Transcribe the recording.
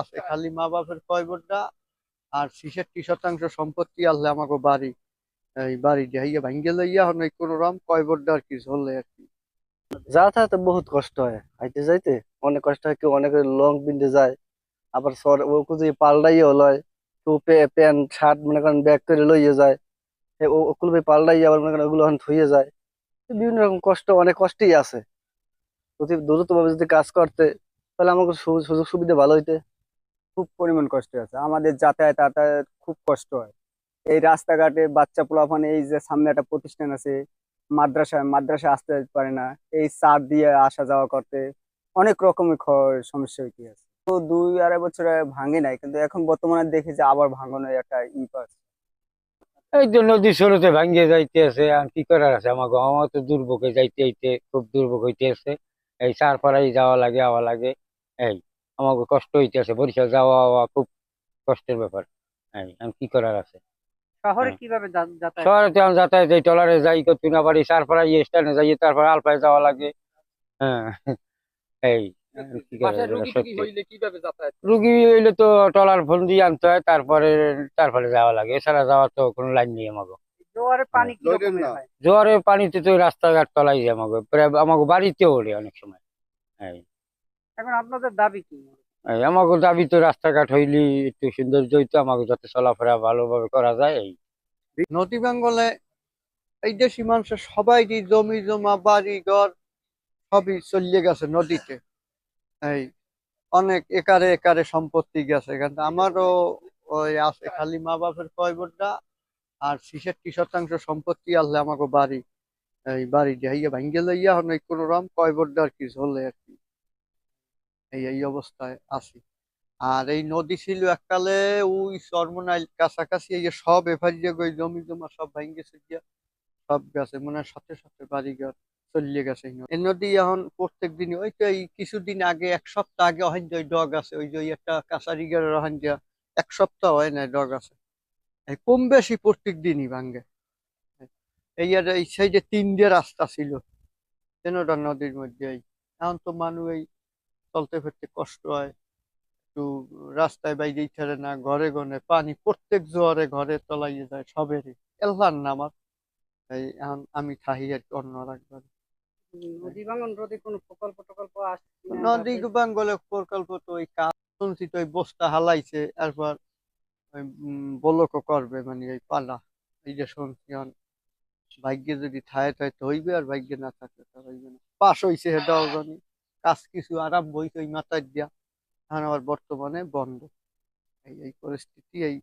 আছে খালি মা বাপের কয়বরটা আর ছিষট্টি শতাংশ সম্পত্তি আনলে আমাকে বাড়ি, এই বাড়ি যাইয়া ভাঙ্গে লইয়া এই কোনো রকম কয়বরটা আর কি চলে আর কি। যাতায়াতে বহুত কষ্ট হয়, হাইতে যাইতে অনেক কষ্ট হয়, কেউ অনেকে লং বিন্দে যায়, আবার সর ও যদি পাল্টাইও লয়, কেউ প্যান্ট, শার্ট মনে করেন ব্যাগ করে লইয়ে যায় ওগুলো আবার মনে করেন ওগুলো এখন যায় বিভিন্ন রকম কষ্ট, অনেক কষ্টই আছে। যদি দ্রুত ভাবে যদি কাজ করতে, তাহলে আমাকে সু- সুযোগ সুবিধা ভালো হইতে। খুব পরিমাণ কষ্ট আছে। আমাদের যাতায়াত যাতায়াত খুব কষ্ট হয়। এই রাস্তাঘাটে বাচ্চা পোলাপানে, এই যে সামনে একটা প্রতিষ্ঠান আছে, মাদ্রাসা মাদ্রাসা আসতে পারে না। এই চার দিয়ে আসা যাওয়া করতে অনেক রকমের সমস্যা হইতে আছে তো দুই আড়াই বছর ভাঙে নাই, কিন্তু এখন বর্তমানে দেখি যে আবার ভাঙনের একটা ই পাচ্ছে। এই তো নদীর স্রোতে ভাঙ্গে যাইতে আছে, আর কি করার আছে? আমার তো দুর্ভোগে যাইতে যাইতে, খুব দুর্ভোগ হইতে আছে। এই চারপাড়াই যাওয়া লাগে, আওয়া লাগে, এই। আমাকে কষ্ট হইতে আছে বরিশাল যাওয়া আওয়া খুব কষ্টের ব্যাপার। আর কি করার আছে? শহরে হ্যাঁ। কীভাবে যাতায়াত শহরে তো আমি যাতায়াত এই টলারে যাই করতে না পারি চারপাড়ায় স্ট্যান্ডে যাই তারপরে আলপায় যাওয়া লাগে। হ্যাঁ এই রোগী হইলে রুগী হইলে তো টলার ফোন দিয়ে আনতে হয় তারপরে তারপরে যাওয়া লাগে। এছাড়া যাওয়ার তো কোনো লাইন নেই আমাকে। জোয়ারে পানি কি লইলেন রকমের না। হয়? জোয়ারের পানিতে তো রাস্তাঘাট তলাই যায় আমাকে। প্রায় আমাকে বাড়িতেও ওঠে অনেক সময়। এই এখন আপনাদের দাবি কি আমাকে দাবি তো রাস্তাঘাট হইলি একটু সৌন্দর্য হইতো আমাকে যাতে চলাফেরা ভালোভাবে করা যায় এই। নদী বেঙ্গলে এই দেশি মানুষের সবাই জমি জমা বাড়ি ঘর সবই চলিয়ে গেছে নদীতে। এই অনেক একারে একারে সম্পত্তি গেছে। কিন্তু আমারও ওই আছে খালি মা বাপের কয়বরটা আর ছিষট্টি শতাংশ সম্পত্তি আসলে আমাকে বাড়ি এই বাড়ি যাইয়া ভাঙ্গে লইয়া হন এই কোনো রকম কয়বরটা আর কি চলে আর কি। এই এই অবস্থায় আছি। আর এই নদী ছিল এককালে ওই সর্বনাইল কাছাকাছি, এই যে সব এফারিয়া গই জমি জমা সব ভাঙ্গে গিয়া সব গেছে, মনে হয় সাথে সাথে বাড়ি ঘর চলিয়ে গেছে এই নদী। এখন প্রত্যেক দিন ওই তো এই কিছুদিন আগে, এক সপ্তাহ আগে ওখান যে ডগ আছে, ওই যে ওই একটা কাছারি গের ওখান যে এক সপ্তাহ হয় না ডগ আছে। এই কম বেশি প্রত্যেক দিনই ভাঙ্গে এই আর এই সাইডে তিন দিয়ে রাস্তা ছিল তেনোটা নদীর মধ্যে এই। এখন তো মানুষ এই চলতে ফিরতে কষ্ট হয়। একটু রাস্তায় বাইরে ছাড়ে না ঘরে ঘরে পানি প্রত্যেক জোয়ারে ঘরে তলাইয়ে যায় সবেরই। এল্লার না আমার এখন আমি থাহি আর কি অন্য রাখবার নদী ভাঙন রোধে কোনো প্রকল্প টকল্প আসছে? নদী প্রকল্প তো ওই কাজ শুনছি তো ওই বস্তা হালাইছে তারপর ওই বলকও করবে মানে এই পালা। এই যে শুনছি ভাগ্যে যদি থায় থায় তো হইবে আর ভাগ্যে না থাকলে তো হইবে না। পাশ হইছে সেটাও জানি কাজ কিছু আরাম বইছে ওই মাথায় দিয়া এখন আবার বর্তমানে বন্ধ। এই এই পরিস্থিতি, এই